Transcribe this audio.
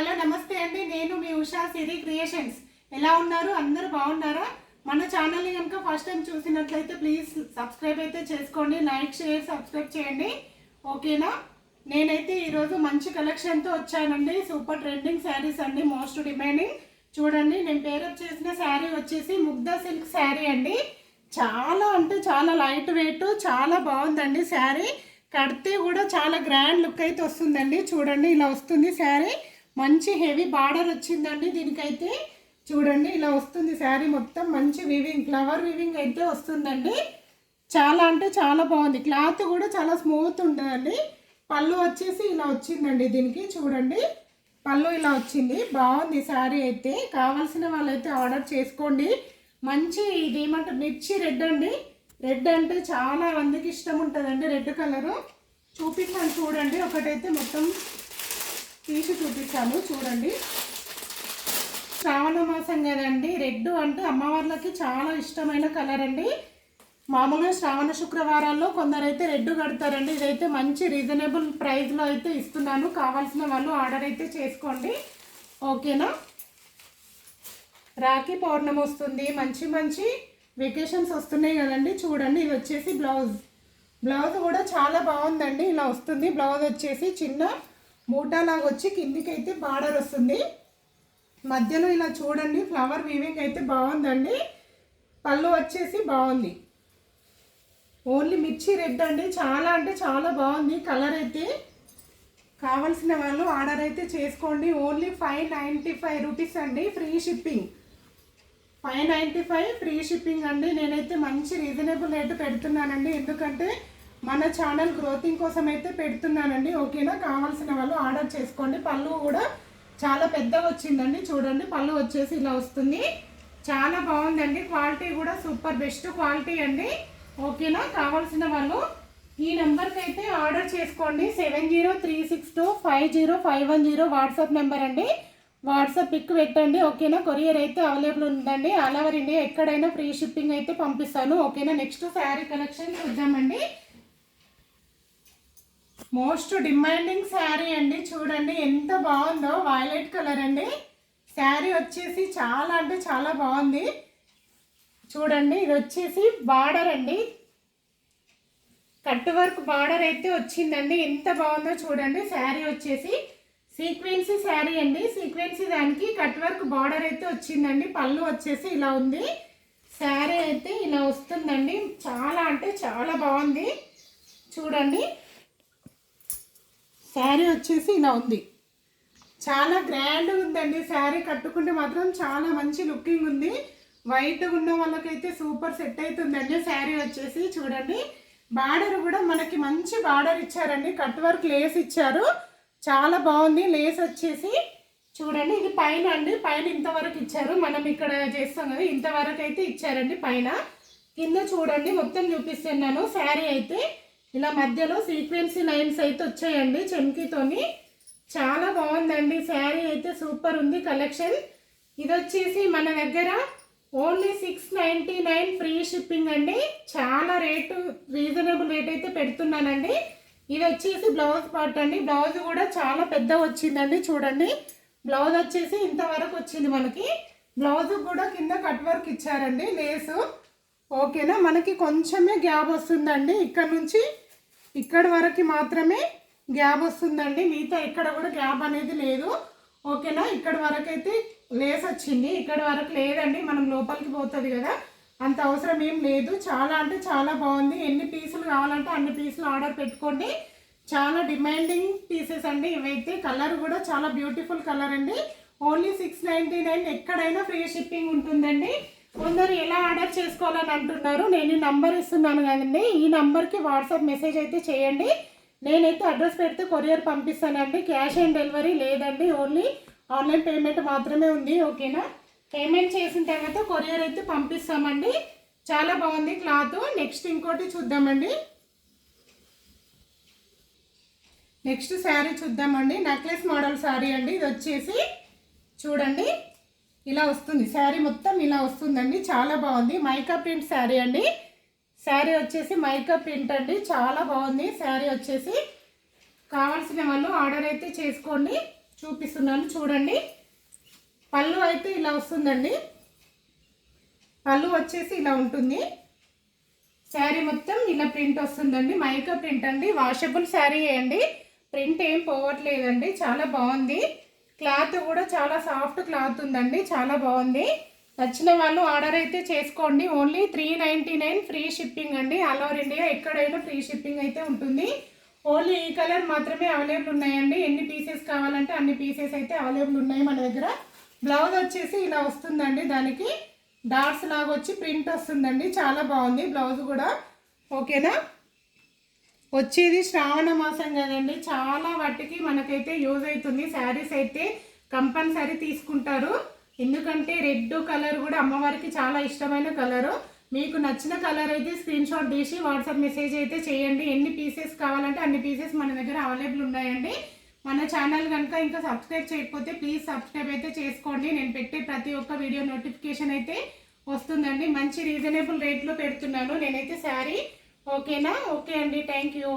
Hello నమస్తే అండి. నేను మీ ఉషా సిరి క్రియేషన్స్. ఎలా ఉన్నారు? అందరూ బాగున్నారా? మన ఛానల్ని కనుక ఫస్ట్ టైం చూసినట్లయితే ప్లీజ్ సబ్స్క్రైబ్ అయితే చేసుకోండి. లైక్ షేర్ సబ్స్క్రైబ్ చేయండి. ఓకేనా? నేనైతే ఈరోజు మంచి కలెక్షన్తో వచ్చానండి. సూపర్ ట్రెండింగ్ శారీస్ అండి. Most demanding. చూడండి నేను పేరప్ చేసిన శారీ వచ్చేసి ముగ్ధా సిల్క్ శారీ అండి. చాలా అంటే చాలా లైట్ వెయిట్ చాలా బాగుందండి శారీ. కడితే కూడా చాలా గ్రాండ్ లుక్ అయితే వస్తుందండి. చూడండి ఇలా వస్తుంది శారీ. మంచి హెవీ బార్డర్ వచ్చిందండి దీనికైతే. చూడండి ఇలా వస్తుంది శారీ మొత్తం. మంచి వివింగ్ ఫ్లవర్ వివింగ్ అయితే వస్తుందండి. చాలా అంటే చాలా బాగుంది. క్లాత్ కూడా చాలా స్మూత్ ఉంటుందండి పళ్ళు వచ్చేసి ఇలా వచ్చిందండి దీనికి. చూడండి పళ్ళు ఇలా వచ్చింది. బాగుంది శారీ అయితే. కావాల్సిన వాళ్ళైతే ఆర్డర్ చేసుకోండి. మంచి ఇది ఏమంటారు మిర్చి రెడ్ అండి. రెడ్ అంటే చాలా మందికి ఇష్టం ఉంటుందండి రెడ్ కలరు. చూపిస్తాను చూడండి. ఒకటైతే మొత్తం తీసి చూపిస్తాను చూడండి. శ్రావణ మాసం కదండి రెడ్ అంటే అమ్మవార్లకి చాలా ఇష్టమైన కలర్ అండి. మామూలుగా శ్రావణ శుక్రవారాల్లో కొందరైతే రెడ్ కడతారండి. ఇదైతే మంచి రీజనబుల్ ప్రైస్లో అయితే ఇస్తున్నాను. కావాల్సిన వాళ్ళు ఆర్డర్ అయితే చేసుకోండి. ఓకేనా? రాఖీ పౌర్ణమి వస్తుంది. మంచి మంచి వెకేషన్స్ వస్తున్నాయి కదండి. చూడండి ఇది వచ్చేసి బ్లౌజ్. బ్లౌజ్ కూడా చాలా బాగుందండి. ఇలా వస్తుంది. బ్లౌజ్ వచ్చేసి చిన్న మూటలాగా వచ్చి కిందికి అయితే బార్డర్ వస్తుంది. మధ్యలో ఇలా చూడండి ఫ్లవర్ వీవింగ్ అయితే బాగుందండి. పళ్ళు వచ్చేసి బాగుంది. ఓన్లీ మిర్చి రెడ్ అండి. చాలా అంటే చాలా బాగుంది కలర్ అయితే. కావాల్సిన వాళ్ళు ఆర్డర్ అయితే చేసుకోండి. Only five ninety five rupees అండి free shipping. Five ninety five free shipping అండి. నేనైతే మంచి రీజనబుల్ రేటు పెడుతున్నానండి. ఎందుకంటే మన ఛానల్ గ్రోతింగ్ కోసం అయితే పెడుతున్నానండి. ఓకేనా? కావాల్సిన వాళ్ళు ఆర్డర్ చేసుకోండి. పళ్ళు కూడా చాలా పెద్దగా వచ్చిందండి. చూడండి పళ్ళు వచ్చేసి ఇలా వస్తుంది. చాలా బాగుందండి. క్వాలిటీ కూడా సూపర్ బెస్ట్ క్వాలిటీ అండి. ఓకేనా? కావాల్సిన వాళ్ళు ఈ నెంబర్కి అయితే ఆర్డర్ చేసుకోండి. Seven zero three six two five zero five one zero WhatsApp number అండి. వాట్సాప్ పిక్ పెట్టండి. ఓకేనా? కొరియర్ అయితే అవైలబుల్ ఉందండి. ఆల్ ఓవర్ ఇండియా ఎక్కడైనా ఫ్రీ షిప్పింగ్ అయితే పంపిస్తాను. ఓకేనా? నెక్స్ట్ శారీ కలెక్షన్ చూద్దామండి. మోస్ట్ డిమాండింగ్ శారీ అండి. చూడండి ఎంత బాగుందో. వైలెట్ కలర్ అండి. శారీ వచ్చేసి చాలా అంటే చాలా బాగుంది. చూడండి ఇది వచ్చేసి బార్డర్ అండి. కట్ వర్క్ బార్డర్ అయితే వచ్చిందండి. ఎంత బాగుందో చూడండి. శారీ వచ్చేసి సీక్వెన్సీ శారీ అండి. సీక్వెన్సీ దానికి కట్ వర్క్ బార్డర్ అయితే వచ్చిందండి. పళ్ళు వచ్చేసి ఇలా ఉంది. శారీ అయితే ఇలా వస్తుందండి. చాలా అంటే చాలా బాగుంది. చూడండి. శారీ వచ్చేసి ఇలా ఉంది. చాలా గ్రాండ్ ఉందండి. శారీ కట్టుకుంటే మాత్రం చాలా మంచి లుకింగ్ ఉంది. వైట్ ఉన్న వాళ్ళకైతే సూపర్ సెట్ అవుతుందండి శారీ వచ్చేసి చూడండి. బార్డర్ కూడా మనకి మంచి బార్డర్ ఇచ్చారండి. కట్ వర్క్ లేస్ ఇచ్చారు. చాలా బాగుంది. లేస్ వచ్చేసి చూడండి. ఇది పైన అండి. పైన ఇంతవరకు ఇచ్చారు. మనం ఇక్కడ చేస్తాం కదా ఇంతవరకు అయితే ఇచ్చారండి పైన. కింద చూడండి. మొత్తం చూపిస్తున్నాను. శారీ అయితే ఇలా మధ్యలో సీక్వెన్సీ లైన్స్ అయితే వచ్చాయండి చెమ్కీతోని. చాలా బాగుందండి. శారీ అయితే సూపర్ ఉంది కలెక్షన్. ఇది వచ్చేసి మన దగ్గర only six ninety nine free shipping అండి. చాలా రేటు రీజనబుల్ రేట్ అయితే పెడుతున్నానండి. ఇది వచ్చేసి బ్లౌజ్ పార్ట్ అండి. బ్లౌజ్ కూడా చాలా పెద్ద వచ్చిందండి చూడండి. బ్లౌజ్ వచ్చేసి ఇంతవరకు వచ్చింది మనకి. బ్లౌజ్ కూడా కింద కట్ వర్క్ ఇచ్చారండి లేసు. ఓకేనా? మనకి కొంచెమే గ్యాప్ వస్తుందండి. ఇక్కడ నుంచి ఇక్కడ వరకు మాత్రమే గ్యాప్ వస్తుందండి. మిగతా ఇక్కడ కూడా గ్యాప్ అనేది లేదు. ఓకేనా? ఇక్కడ వరకు అయితే లేస్ వచ్చింది. ఇక్కడ వరకు లేదండి. మనం లోపలికి పోతుంది కదా. అంత అవసరం ఏం లేదు. చాలా అంటే చాలా బాగుంది. ఎన్ని పీసులు కావాలంటే అన్ని పీసులు ఆర్డర్ పెట్టుకోండి. చాలా డిమాండింగ్ పీసెస్ అండి. ఇవైతే కలర్ కూడా చాలా బ్యూటిఫుల్ కలర్ అండి. ఓన్లీ సిక్స్ నైంటీ నైన్ ఎక్కడైనా ఫ్రీ షిప్పింగ్ ఉంటుందండి. కొందరు ఎలా ఆర్డర్ చేసుకోవాలని అంటున్నారు. నేను ఈ నంబర్ ఇస్తున్నాను కదండి. ఈ నంబర్కి వాట్సాప్ మెసేజ్ అయితే చేయండి. నేనైతే అడ్రస్ పెడితే కొరియర్ పంపిస్తానండి. క్యాష్ ఆన్ డెలివరీ లేదండి. ఓన్లీ ఆన్లైన్ పేమెంట్ మాత్రమే ఉంది. ఓకేనా? పేమెంట్ చేసిన తర్వాత కొరియర్ అయితే పంపిస్తామండి. చాలా బాగుంది క్లాత్. నెక్స్ట్ ఇంకోటి చూద్దామండి. నెక్స్ట్ శారీ చూద్దామండి. నెక్లెస్ మోడల్ శారీ అండి. ఇది వచ్చేసి చూడండి. ఇలా వస్తుంది. శారీ మొత్తం ఇలా వస్తుందండి. చాలా బాగుంది. మైకా ప్రింట్ శారీ అండి. శారీ వచ్చేసి మైకా ప్రింట్ అండి. చాలా బాగుంది. శారీ వచ్చేసి కావాల్సిన వాళ్ళు ఆర్డర్ అయితే చేసుకోండి. చూపిస్తున్నాను. చూడండి. పళ్ళు అయితే ఇలా వస్తుందండి. పళ్ళు వచ్చేసి ఇలా ఉంటుంది. శారీ మొత్తం ఇలా ప్రింట్ వస్తుందండి. మైకా ప్రింట్ అండి. వాషబుల్ శారీ అండి. ప్రింట్ ఏం పోవట్లేదండి. చాలా బాగుంది. క్లాత్ కూడా చాలా సాఫ్ట్ క్లాత్ ఉందండి చాలా బాగుంది. నచ్చిన వాళ్ళు ఆర్డర్ అయితే చేసుకోండి. Only three ninety nine free shipping అండి. ఆల్ ఓవర్ ఇండియా ఎక్కడైనా ఫ్రీ షిప్పింగ్ అయితే ఉంటుంది. ఓన్లీ ఈ కలర్ మాత్రమే అవైలబుల్ ఉన్నాయండి. ఎన్ని పీసెస్ కావాలంటే అన్ని పీసెస్ అయితే అవైలబుల్ ఉన్నాయి మన దగ్గర. బ్లౌజ్ వచ్చేసి ఇలా వస్తుందండి దానికి. డాట్స్ లాగా వచ్చి ప్రింట్ వస్తుందండి. చాలా బాగుంది బ్లౌజ్ కూడా. ఓకేనా? వచ్చేది శ్రావణ మాసం కదండి. చాలా వాటికి మనకైతే యూజ్ అవుతుంది. శారీస్ అయితే కంపల్సరీ తీసుకుంటారు. ఎందుకంటే రెడ్ కలర్ కూడా అమ్మవారికి చాలా ఇష్టమైన కలరు. మీకు నచ్చిన కలర్ అయితే స్క్రీన్ షాట్ తీసి వాట్సాప్ మెసేజ్ అయితే చేయండి. ఎన్ని పీసెస్ కావాలంటే అన్ని పీసెస్ మన దగ్గర అవైలబుల్ ఉన్నాయండి. మన ఛానల్ కనుక ఇంకా సబ్స్క్రైబ్ చేయకపోతే ప్లీజ్ సబ్స్క్రైబ్ అయితే చేసుకోండి. నేను పెట్టే ప్రతి ఒక్క వీడియో నోటిఫికేషన్ అయితే వస్తుందండి. మంచి రీజనబుల్ రేట్లో పెడుతున్నాను. నేనైతే శారీ ఓకేనా? ఓకే అండి. Thank you